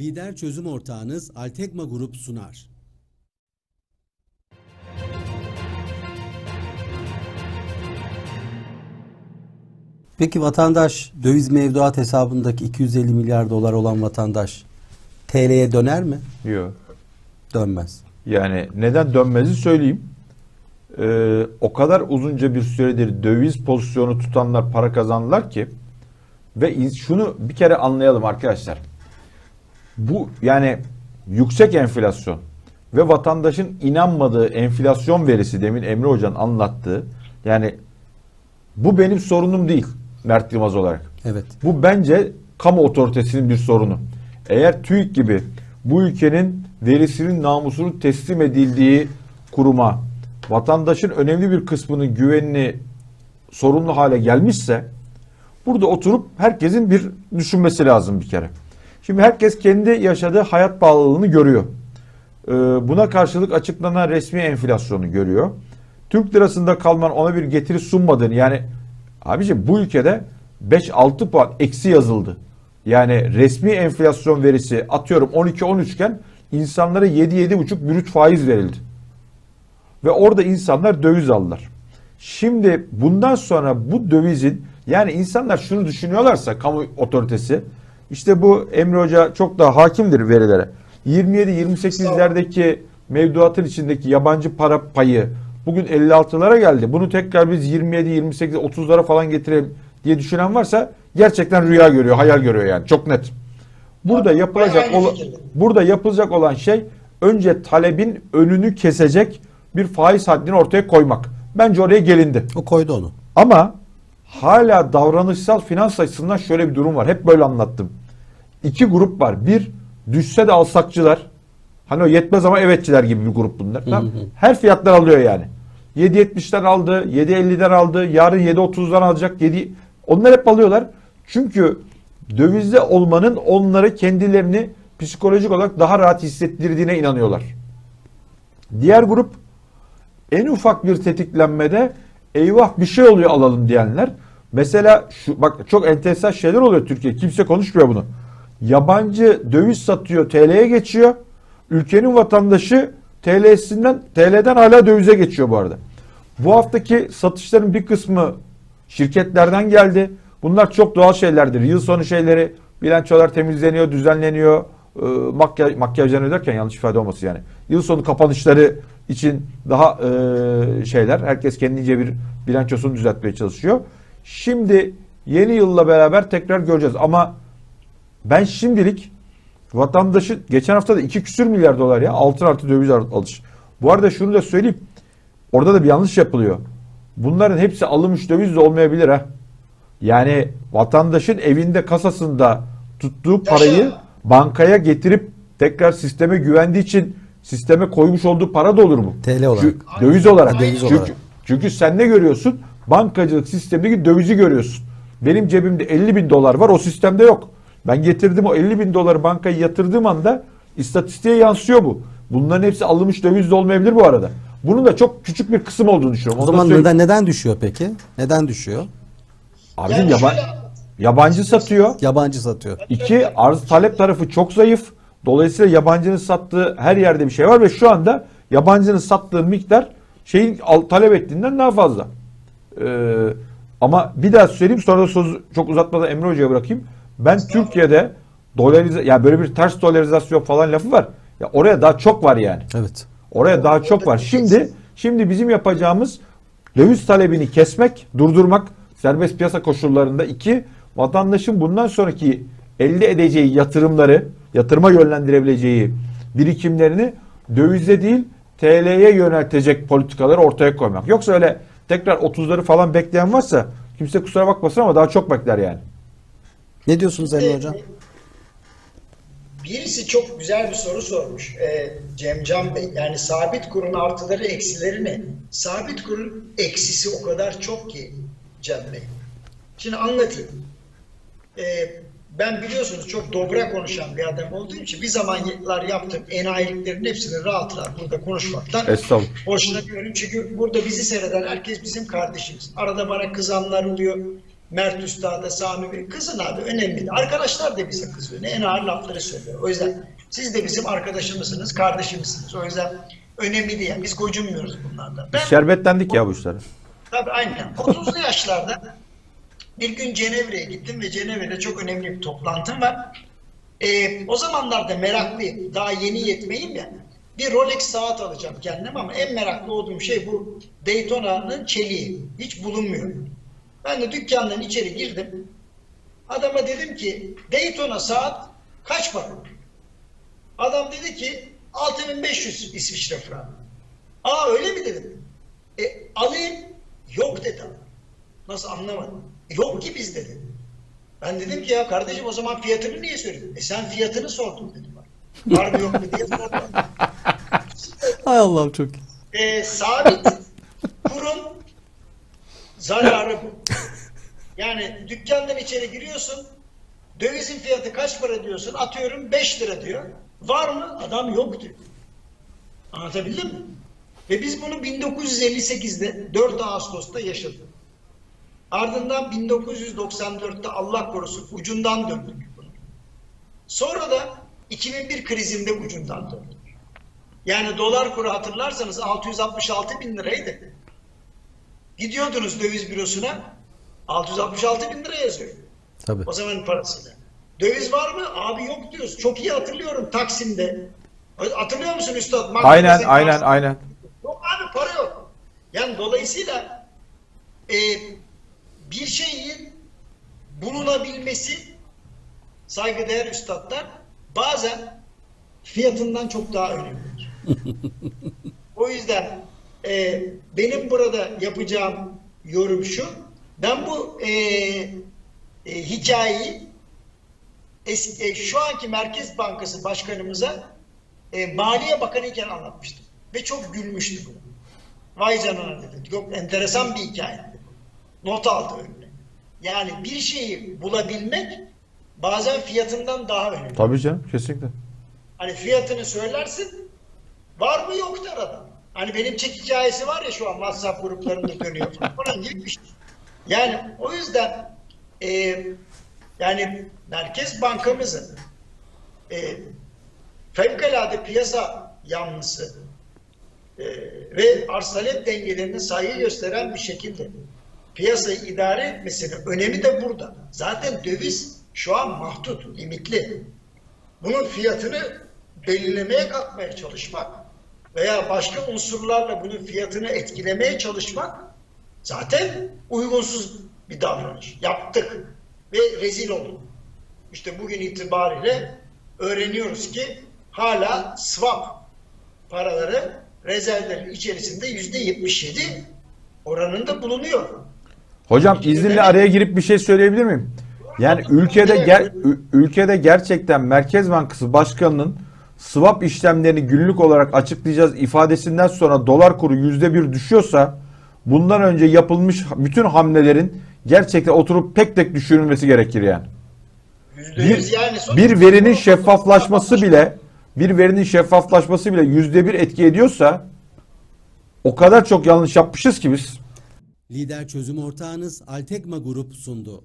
Lider çözüm ortağınız Altekma Grup sunar. Peki vatandaş döviz mevduat hesabındaki 250 milyar dolar olan vatandaş TL'ye döner mi? Yok. Dönmez. Yani neden dönmezi söyleyeyim. Ee, o kadar uzunca bir süredir döviz pozisyonu tutanlar para kazandılar ki ve şunu bir kere anlayalım arkadaşlar. Bu yani yüksek enflasyon ve vatandaşın inanmadığı enflasyon verisi demin Emre Hoca'nın anlattığı yani bu benim sorunum değil Mert Yılmaz olarak. Evet. Bu bence kamu otoritesinin bir sorunu. Eğer TÜİK gibi bu ülkenin verisinin namusunun teslim edildiği kuruma vatandaşın önemli bir kısmının güvenini sorunlu hale gelmişse burada oturup herkesin bir düşünmesi lazım bir kere. Şimdi herkes kendi yaşadığı hayat pahalılığını görüyor. Ee, Buna karşılık açıklanan resmi enflasyonu görüyor. Türk lirasında kalman ona bir getiri sunmadığını yani abiciğim bu ülkede 5-6 puan eksi yazıldı. Yani resmi enflasyon verisi atıyorum 12-13 iken insanlara 7-7,5 brüt faiz verildi. Ve orada insanlar döviz aldılar. Şimdi bundan sonra bu dövizin yani insanlar şunu düşünüyorlarsa kamu otoritesi işte bu Emre Hoca çok daha hakimdir verilere. 27-28'lerdeki mevduatın içindeki yabancı para payı bugün 56'lara geldi. Bunu tekrar biz 27, 28, 30'lara falan getirelim diye düşünen varsa gerçekten rüya görüyor, hayal görüyor yani. Çok net. Burada Abi, yapılacak ola- burada yapılacak olan şey önce talebin önünü kesecek bir faiz haddini ortaya koymak. Bence oraya gelindi. O koydu onu. Ama hala davranışsal finans açısından şöyle bir durum var. Hep böyle anlattım. İki grup var. Bir düşse de alsakçılar. Hani o yetmez ama evetçiler gibi bir grup bunlar. Tamam. Her fiyatlar alıyor yani. 7.70'den aldı, 7.50'den aldı, yarın 7.30'dan alacak. 7 Onlar hep alıyorlar. Çünkü dövizde olmanın onları kendilerini psikolojik olarak daha rahat hissettirdiğine inanıyorlar. Diğer grup en ufak bir tetiklenmede eyvah bir şey oluyor alalım diyenler. Mesela şu bak çok enteresan şeyler oluyor Türkiye. Kimse konuşmuyor bunu. Yabancı döviz satıyor, TL'ye geçiyor. Ülkenin vatandaşı TL'sinden TL'den hala dövize geçiyor bu arada. Bu haftaki satışların bir kısmı şirketlerden geldi. Bunlar çok doğal şeylerdir. Yıl sonu şeyleri, bilançolar temizleniyor, düzenleniyor. E, makyaj, makyajlanıyor derken yanlış ifade olması yani. Yıl sonu kapanışları için daha e, şeyler. Herkes kendince bir bilançosunu düzeltmeye çalışıyor. Şimdi yeni yılla beraber tekrar göreceğiz. Ama ben şimdilik vatandaşı geçen hafta da 2 küsür milyar dolar ya altın artı döviz alış. Bu arada şunu da söyleyeyim. Orada da bir yanlış yapılıyor. Bunların hepsi alınmış döviz de olmayabilir ha. Yani vatandaşın evinde kasasında tuttuğu parayı bankaya getirip tekrar sisteme güvendiği için sisteme koymuş olduğu para da olur bu. TL olarak. Çünkü- döviz olarak. Döviz çünkü, olarak. çünkü sen ne görüyorsun? Bankacılık sistemindeki dövizi görüyorsun. Benim cebimde 50 bin dolar var o sistemde yok. Ben getirdim o 50 bin doları bankaya yatırdığım anda istatistiğe yansıyor bu. Bunların hepsi alınmış döviz de olmayabilir bu arada. Bunun da çok küçük bir kısım olduğunu düşünüyorum. O Onu da zaman söyleyeyim. neden neden düşüyor peki? Neden düşüyor? Abicim Yani yaba- şöyle- yabancı satıyor. Yabancı satıyor. İki arz talep tarafı çok zayıf. Dolayısıyla yabancının sattığı her yerde bir şey var ve şu anda yabancının sattığı miktar şeyin al- talep ettiğinden daha fazla. Ee, ama bir daha söyleyeyim sonra da sözü çok uzatmadan Emre Hoca'ya bırakayım. Ben Türkiye'de dolarize ya böyle bir ters dolarizasyon falan lafı var. Ya oraya daha çok var yani. Evet. Oraya daha çok var. Şimdi şimdi bizim yapacağımız döviz talebini kesmek, durdurmak serbest piyasa koşullarında iki vatandaşın bundan sonraki elde edeceği yatırımları, yatırıma yönlendirebileceği birikimlerini dövizde değil TL'ye yöneltecek politikaları ortaya koymak. Yoksa öyle tekrar 30'ları falan bekleyen varsa kimse kusura bakmasın ama daha çok bekler yani. Ne diyorsunuz Emre Hocam? Birisi çok güzel bir soru sormuş e, Cemcan Bey. Yani sabit kurun artıları eksileri ne? Sabit kurun eksisi o kadar çok ki Cem Bey. Şimdi anlatayım. E, ben biliyorsunuz çok dobra konuşan bir adam olduğum için bir zamanlar yaptığım enayiliklerin hepsini rahat rahat burada konuşmaktan hoşlanıyorum. Çünkü burada bizi seyreden herkes bizim kardeşimiz. Arada bana kızanlar oluyor. Mert Üstad'a, Sami Bey kızın abi önemli. değil. Arkadaşlar da bize kızıyor. Ne en ağır lafları söylüyor. O yüzden siz de bizim arkadaşımızsınız, kardeşimizsiniz. O yüzden önemli değil. Biz gocunmuyoruz bunlardan. Ben, Şerbetlendik ya bu işlere. Tabii aynen. 30'lu yaşlarda bir gün Cenevre'ye gittim ve Cenevre'de çok önemli bir toplantım var. Ee, o zamanlarda meraklıyım. Daha yeni yetmeyim ya. Bir Rolex saat alacağım kendim ama en meraklı olduğum şey bu Daytona'nın çeliği. Hiç bulunmuyor. Ben de dükkandan içeri girdim. Adama dedim ki Daytona saat kaç para? Adam dedi ki 6500 İsviçre franı. Aa öyle mi dedim. E, alayım. Yok dedi adam. Nasıl anlamadım. Yok ki biz dedi. Ben dedim ki ya kardeşim o zaman fiyatını niye söyledin? E sen fiyatını sordun dedim. bana. Var mı yok mu diye sordum. Hay Allah'ım çok iyi. E, sabit kurun zararı bu. Yani dükkandan içeri giriyorsun. Dövizin fiyatı kaç para diyorsun? Atıyorum 5 lira diyor. Var mı? Adam yok diyor. Anlatabildim mi? Ve biz bunu 1958'de 4 Ağustos'ta yaşadık. Ardından 1994'te Allah korusun ucundan döndük. Sonra da 2001 krizinde ucundan döndük. Yani dolar kuru hatırlarsanız 666 bin liraydı. Gidiyordunuz döviz bürosuna 666 bin lira yazıyor. Tabii. O zamanın parasıyla. Döviz var mı? Abi yok diyoruz. Çok iyi hatırlıyorum Taksim'de. Hatırlıyor musun Üstad? Magneto Aynen aynen aynen. Yok abi para yok. Yani dolayısıyla e, bir şeyin bulunabilmesi saygıdeğer üstadlar bazen fiyatından çok daha önemlidir. o yüzden e, benim burada yapacağım yorum şu. Ben bu e, e, hikayeyi eski, e, şu anki Merkez Bankası Başkanımıza e, Maliye Bakanı iken anlatmıştım. Ve çok gülmüştü bu. Vay canına dedi. Yok enteresan bir hikayeydi. Not aldı önüne. Yani bir şeyi bulabilmek bazen fiyatından daha önemli. Tabii canım kesinlikle. Hani fiyatını söylersin var mı yok der adam. Hani benim çek hikayesi var ya şu an WhatsApp gruplarında dönüyor falan. Gibi bir şey. Yani o yüzden e, yani Merkez Bankamızın e, fevkalade piyasa yanlısı e, ve arz talep dengelerine saygı gösteren bir şekilde piyasayı idare etmesinin önemi de burada. Zaten döviz şu an mahdut, limitli. Bunun fiyatını belirlemeye kalkmaya çalışmak veya başka unsurlarla bunun fiyatını etkilemeye çalışmak zaten uygunsuz bir davranış. Yaptık ve rezil olduk. İşte bugün itibariyle öğreniyoruz ki hala swap paraları rezervlerin içerisinde yüzde 77 oranında bulunuyor. Hocam izninle araya girip bir şey söyleyebilir miyim? Yani ülkede ger- ülkede gerçekten Merkez Bankası Başkanı'nın swap işlemlerini günlük olarak açıklayacağız ifadesinden sonra dolar kuru yüzde bir düşüyorsa bundan önce yapılmış bütün hamlelerin gerçekten oturup tek tek düşünülmesi gerekir yani. Bir, bir verinin şeffaflaşması bile bir verinin şeffaflaşması bile yüzde bir etki ediyorsa o kadar çok yanlış yapmışız ki biz. Lider çözüm ortağınız Altekma Grup sundu.